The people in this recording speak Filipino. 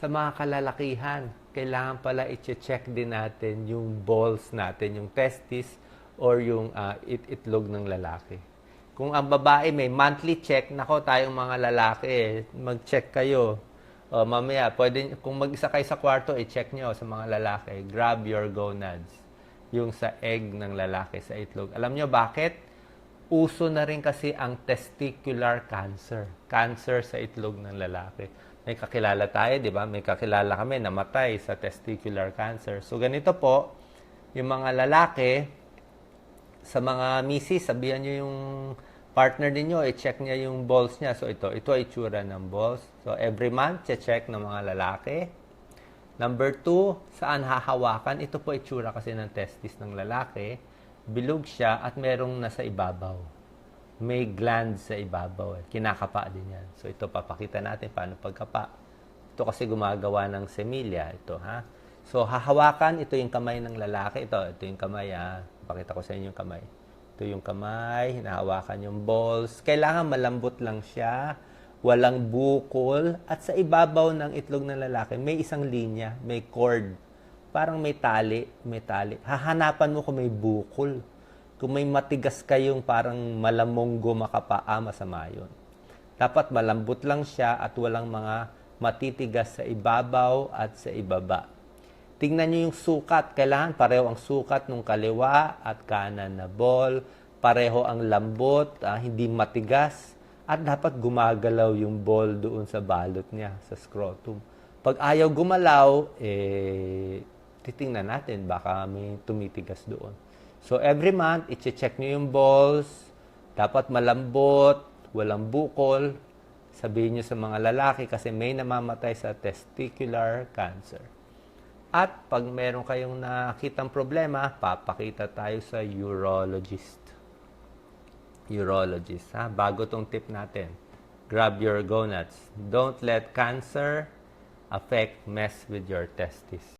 sa mga kalalakihan, kailangan pala i-check din natin yung balls natin, yung testis or yung ah, it itlog ng lalaki. Kung ang babae may monthly check, nako tayong mga lalaki, mag-check kayo. O, mamaya, pwede, kung mag-isa kayo sa kwarto, i-check nyo sa mga lalaki. Grab your gonads. Yung sa egg ng lalaki, sa itlog. Alam nyo bakit? Uso na rin kasi ang testicular cancer. Cancer sa itlog ng lalaki. May kakilala tayo, di ba? May kakilala kami namatay sa testicular cancer. So, ganito po, yung mga lalaki, sa mga misis, sabihan nyo yung partner ninyo, i-check niya yung balls niya. So, ito, ito ay itsura ng balls. So, every month, check ng mga lalaki. Number two, saan hahawakan? Ito po itsura kasi ng testis ng lalaki. Bilog siya at merong nasa ibabaw. May gland sa ibabaw. Kinakapa din yan. So, ito papakita natin paano pagkapa. Ito kasi gumagawa ng semilya. Ito, ha? So, hahawakan. Ito yung kamay ng lalaki. Ito, ito yung kamay, ha? Pakita ko sa inyo yung kamay. Ito yung kamay. Hinahawakan yung balls. Kailangan malambot lang siya. Walang bukol. At sa ibabaw ng itlog ng lalaki, may isang linya. May cord. Parang may tali. May tali. Hahanapan mo kung may bukol. Kung may matigas kayong parang malamonggo makapaa, masama yun. Dapat malambot lang siya at walang mga matitigas sa ibabaw at sa ibaba. Tingnan nyo yung sukat. Kailangan pareho ang sukat ng kaliwa at kanan na ball. Pareho ang lambot, ah, hindi matigas. At dapat gumagalaw yung ball doon sa balot niya, sa scrotum. Pag ayaw gumalaw, eh, titingnan natin. Baka may tumitigas doon. So, every month, i-check nyo yung balls. Dapat malambot, walang bukol. Sabihin nyo sa mga lalaki kasi may namamatay sa testicular cancer. At pag meron kayong nakitang problema, papakita tayo sa urologist. Urologist, ha? Bago tong tip natin. Grab your gonads. Don't let cancer affect mess with your testis.